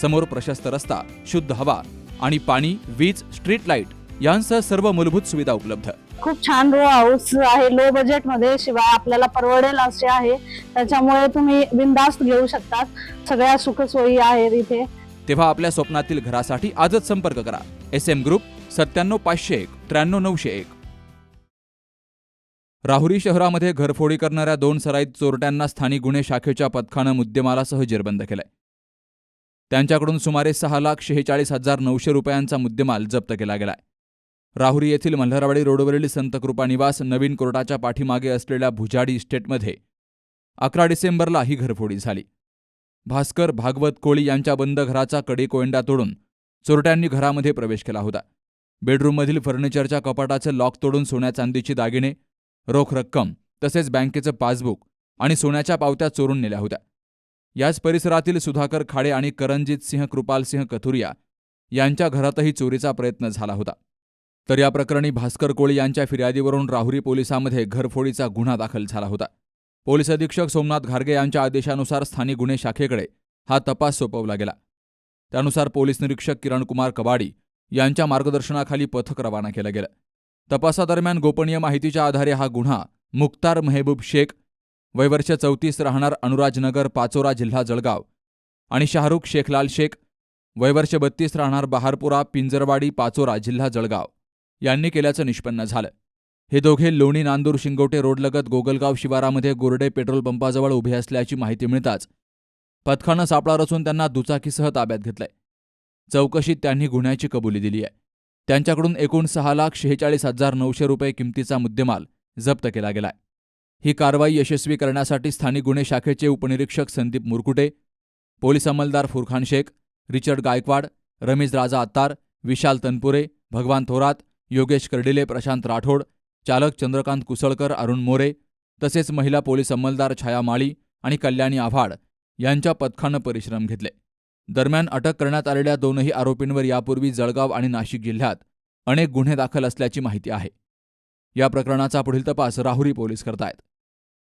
समोर प्रशस्त रस्ता शुद्ध हवा आणि पाणी वीज स्ट्रीट लाइट यांसह सर्व मूलभूत सुविधा उपलब्ध. खूप छान रो हाऊस आहे. लो बजेटमध्ये शिवाय आपल्याला परवडेल असे आहे. त्याच्यामुळे तुम्ही बिंदास्त घेऊ शकतात. सगळ्या सुखसोयी आहेत इथे. तेव्हा आपल्या स्वप्नातील घरासाठी आजच संपर्क करा. एस एम ग्रुप सत्त्याण्णव पाचशे एक त्र्याण्णव नऊशे एक. राहुरी शहरामध्ये घरफोडी करणाऱ्या दोन सराईत चोरट्यांना स्थानिक गुन्हे शाखेच्या पथकानं मुद्देमालासह जेरबंद केलाय. त्यांच्याकडून सुमारे सहा लाख शेहेचाळीस हजार नऊशे रुपयांचा मुद्देमाल जप्त केला गेलाय. राहुरी येथील मल्हारवाडी रोडवरील संतकृपा निवास नवीन कोर्टाच्या पाठीमागे असलेल्या भुजाडी इस्टेटमध्ये अकरा डिसेंबरला ही घरफोडी झाली. भास्कर भागवत कोळी यांच्या बंद घराचा कडेकोयंडा तोडून चोरट्यांनी घरामध्ये प्रवेश केला होता. बेडरूममधील फर्निचरच्या कपाटाचं लॉक तोडून सोन्या चांदीची दागिने रोख रक्कम तसेच बँकेचं पासबुक आणि सोन्याच्या पावत्या चोरून नेल्या होत्या. याच परिसरातील सुधाकर खाडे आणि करंजित सिंह कृपालसिंह कथुरिया यांच्या घरातही चोरीचा प्रयत्न झाला होता. तर या प्रकरणी भास्कर कोळी यांच्या फिर्यादीवरून राहुरी पोलिसांमध्ये घरफोडीचा गुन्हा दाखल झाला होता. पोलीस अधीक्षक सोमनाथ घारगे यांच्या आदेशानुसार स्थानिक गुन्हे शाखेकडे हा तपास सोपवला गेला. त्यानुसार पोलीस निरीक्षक किरणकुमार कबाडी यांच्या मार्गदर्शनाखाली पथक रवाना केलं गेलं. तपासादरम्यान गोपनीय माहितीच्या आधारे हा गुन्हा मुख्तार मेहबूब शेख वयवर्ष चौतीस राहणार अनुराजनगर पाचोरा जिल्हा जळगाव. आणि शाहरुख शेखलाल शेख वयवर्ष बत्तीस राहणार बहारपुरा पिंजरवाडी पाचोरा जिल्हा जळगाव. यांनी केल्याचं निष्पन्न झालं. हे दोघे लोणी नांदूर शिंगोटे रोडलगत गोगलगाव शिवारामध्ये गोरडे पेट्रोल पंपाजवळ उभे असल्याची माहिती मिळताच पथकानं सापळा रचून त्यांना दुचाकीसह ताब्यात घेतलंय. चौकशीत त्यांनी गुन्ह्याची कबुली दिली आहे त्यांच्याकडून एकूण सहा लाख शेहेचाळीस हजार नऊशे रुपये किमतीचा मुद्देमाल जप्त केला गेलाय. ही कारवाई यशस्वी करण्यासाठी स्थानिक गुन्हे शाखेचे उपनिरीक्षक संदीप मुरकुटे पोलीस अंमलदार फुरखान शेख रिचर्ड गायकवाड रमेश राजा आत्तार विशाल तनपुरे भगवान थोरात योगेश कर्डिले प्रशांत राठोड चालक चंद्रकांत कुसळकर अरुण मोरे तसेच महिला पोलीस अंमलदार छाया माळी आणि कल्याणी आव्हाड यांच्या पथकानं परिश्रम घेतले. दरम्यान अटक करण्यात आलेल्या दोनही आरोपींवर यापूर्वी जळगाव आणि नाशिक जिल्ह्यात अनेक गुन्हे दाखल असल्याची माहिती आहे. या प्रकरणाचा पुढील तपास राहुरी पोलीस करतायत.